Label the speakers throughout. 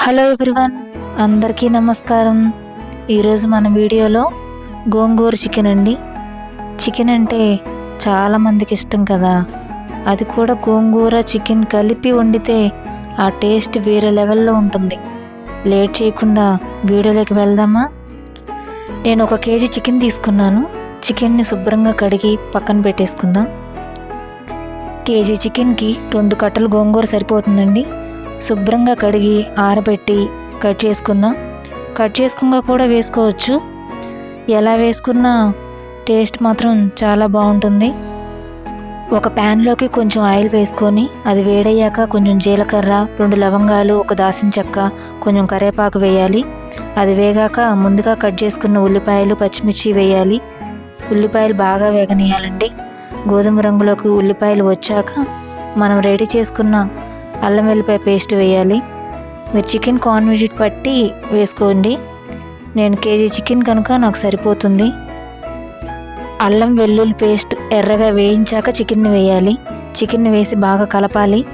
Speaker 1: Hello everyone అందరికీ నమస్కారం. ఈరోజు మన వీడియోలో గోంగూర చికెన్ అండి. చికెన్ అంటే చాలామందికి ఇష్టం కదా. అది కూడా గోంగూర చికెన్ కలిపి వండితే ఆ టేస్ట్ వేరే లెవెల్లో ఉంటుంది. లేట్ చేయకుండా వీడియోలోకి వెళ్దామా? నేను ఒక కేజీ చికెన్ తీసుకున్నాను. చికెన్ని శుభ్రంగా కడిగి పక్కన పెట్టేసుకుందాం. కేజీ చికెన్కి రెండు కట్టలు గోంగూర సరిపోతుందండి. శుభ్రంగా కడిగి ఆరబెట్టి కట్ చేసుకుందాం. కట్ చేసుకున్నా కూడా వేసుకోవచ్చు. ఎలా వేసుకున్నా టేస్ట్ మాత్రం చాలా బాగుంటుంది. ఒక ప్యాన్లోకి కొంచెం ఆయిల్ వేసుకొని అది వేడయ్యాక కొంచెం జీలకర్ర రెండు లవంగాలు ఒక దాసిన చెక్క కొంచెం కరేపాకు వేయాలి. అది వేగాక ముందుగా కట్ చేసుకున్న ఉల్లిపాయలు పచ్చిమిర్చి వేయాలి. ఉల్లిపాయలు బాగా వేగనీయాలండి గోధుమ రంగులోకి ఉల్లిపాయలు వచ్చాక మనం రెడీ చేసుకున్న అల్లం వెల్లిపాయ పేస్ట్ వేయాలి. మీరు చికెన్ క్వాంటిటీ పట్టి వేసుకోండి. నేను కేజీ చికెన్ కనుక నాకు సరిపోతుంది. అల్లం వెల్లుల్లి పేస్ట్ ఎర్రగా వేయించాక చికెన్ని వేయాలి. చికెన్ని వేసి బాగా కలపాలి.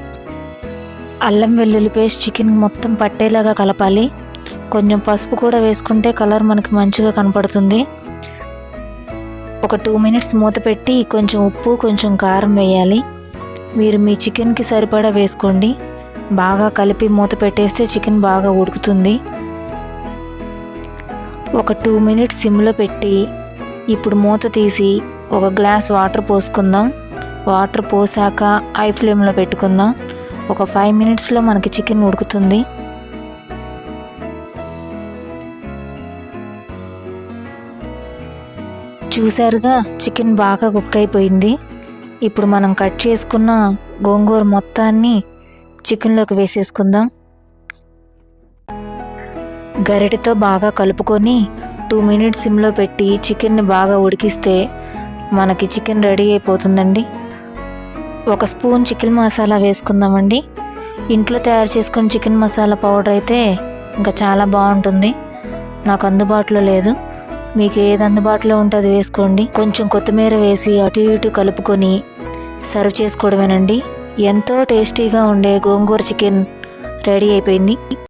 Speaker 1: అల్లం వెల్లుల్లి పేస్ట్ చికెన్ మొత్తం పట్టేలాగా కలపాలి. కొంచెం పసుపు కూడా వేసుకుంటే కలర్ మనకి మంచిగా కనపడుతుంది. ఒక టూ మినిట్స్ మూత పెట్టి కొంచెం ఉప్పు కొంచెం కారం వేయాలి. మీరు మీ చికెన్కి సరిపడా వేసుకోండి. బాగా కలిపి మూత పెట్టేస్తే చికెన్ బాగా ఉడుకుతుంది. ఒక టూ మినిట్స్ సిమ్లో పెట్టి ఇప్పుడు మూత తీసి ఒక గ్లాస్ వాటర్ పోసుకుందాం. వాటర్ పోసాక హై ఫ్లేమ్లో పెట్టుకుందాం. ఒక ఫైవ్ మినిట్స్లో మనకి చికెన్ ఉడుకుతుంది. చూసారుగా చికెన్ బాగా కుక్ అయిపోయింది. ఇప్పుడు మనం కట్ చేసుకున్న గోంగూర మొత్తాన్ని చికెన్లోకి వేసేసుకుందాం. గరిటెతో బాగా కలుపుకొని టూ మినిట్స్ సిమ్లో పెట్టి చికెన్ని బాగా ఉడికిస్తే మనకి చికెన్ రెడీ అయిపోతుందండి. ఒక స్పూన్ చికెన్ మసాలా వేసుకుందామండి. ఇంట్లో తయారు చేసుకున్న చికెన్ మసాలా పౌడర్ అయితే ఇంకా చాలా బాగుంటుంది. నాకు అందుబాటులో లేదు. మీకు ఏది అందుబాటులో ఉంటే అది వేసుకోండి. కొంచెం కొత్తిమీర వేసి అటు ఇటు కలుపుకొని సర్వ్ చేసుకోవడమేనండి. ఎంతో టేస్టీగా ఉండే గోంగూర చికెన్ రెడీ అయిపోయింది.